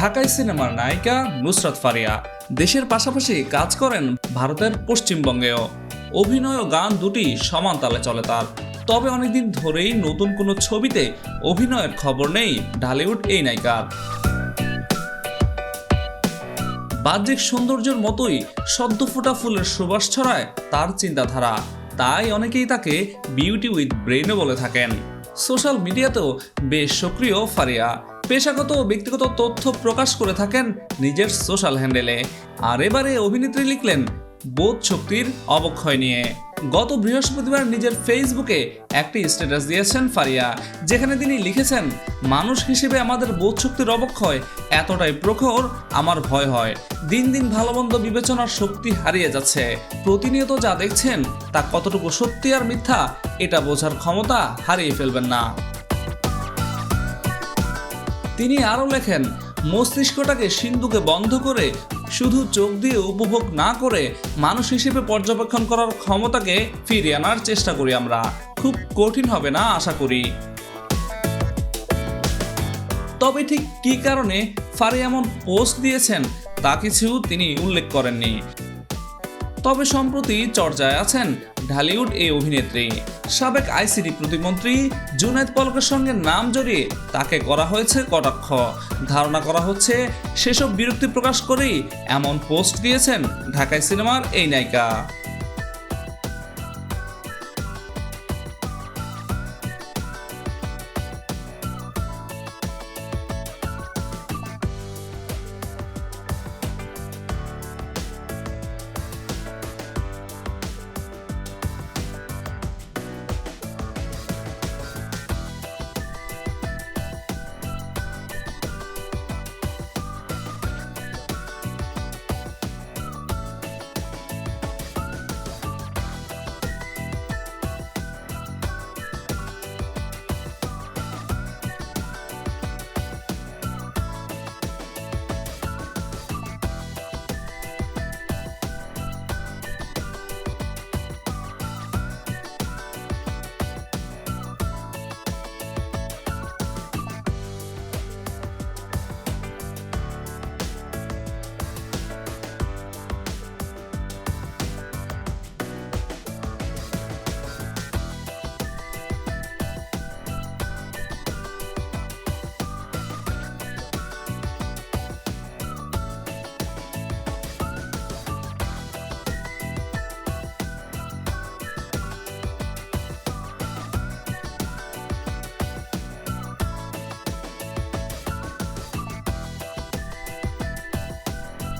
ঢাকাই সিনেমার নায়িকা নুসরাত ফারিয়া দেশের পাশাপাশি কাজ করেন ভারতের পশ্চিমবঙ্গেও। অভিনয় ও গান দুটি সমান তালে চলে তার। তবে অনেকদিন ধরেই নতুন কোনো ছবিতে অভিনয়ের খবর নেই ঢালিউড এই নায়িকার। বাহ্যিক সৌন্দর্যের মতোই সদ্য ফোটা ফুলের সুবাস ছড়ায় তার চিন্তাধারা। তাই অনেকেই তাকে বিউটি উইথ ব্রেইনও বলে থাকেন। সোশ্যাল মিডিয়াতেও বেশ সক্রিয় ফারিয়া। পেশাগত ও ব্যক্তিগত তথ্য প্রকাশ করে থাকেন নিজের সোশ্যাল হ্যান্ডেলে। আর এবারে অভিনেত্রী লিখলেন, বোধ শক্তির অবক্ষয় নিয়ে। গত বৃহস্পতিবার নিজের ফেসবুকে একটি স্ট্যাটাস দিয়েছেন ফারিয়া, যেখানে তিনি লিখেছেন, মানুষ হিসেবে আমাদের বোধ শক্তির অবক্ষয় এতটাই প্রখর, আমার ভয় হয়। দিন দিন ভালো মন্দ বিবেচনার শক্তি হারিয়ে যাচ্ছে। প্রতিনিয়ত যা দেখছেন, তা কতটুকু সত্যি আর মিথ্যা, এটা বোঝার ক্ষমতা হারিয়ে ফেলবেন না। তিনি আরও লেখেন, মস্তিষ্কটাকে সিন্ধুকে বন্ধ করে, শুধু চোখ দিয়ে উপভোগ না করে মানুষ হিসেবে পর্যবেক্ষণ করার ক্ষমতাকে ফিরিয়ে আনার চেষ্টা করি আমরা। খুব কঠিন হবে না, আশা করি। তবে ঠিক কী কারণে ফারি এমন পোস্ট দিয়েছেন, তা কিছু তিনি উল্লেখ করেননি। তবে সম্প্রতি চর্চায় আছেন ঢালিউড এই অভিনেত্রী। সাবেক আইসিডি প্রতিমন্ত্রী জুনায়দ পলকের সঙ্গে নাম জড়িয়ে তাকে করা হয়েছে কটাক্ষ। ধারণা করা হচ্ছে সেসব বিরক্তি প্রকাশ করেই এমন পোস্ট দিয়েছেন ঢাকায় সিনেমার এই নায়িকা।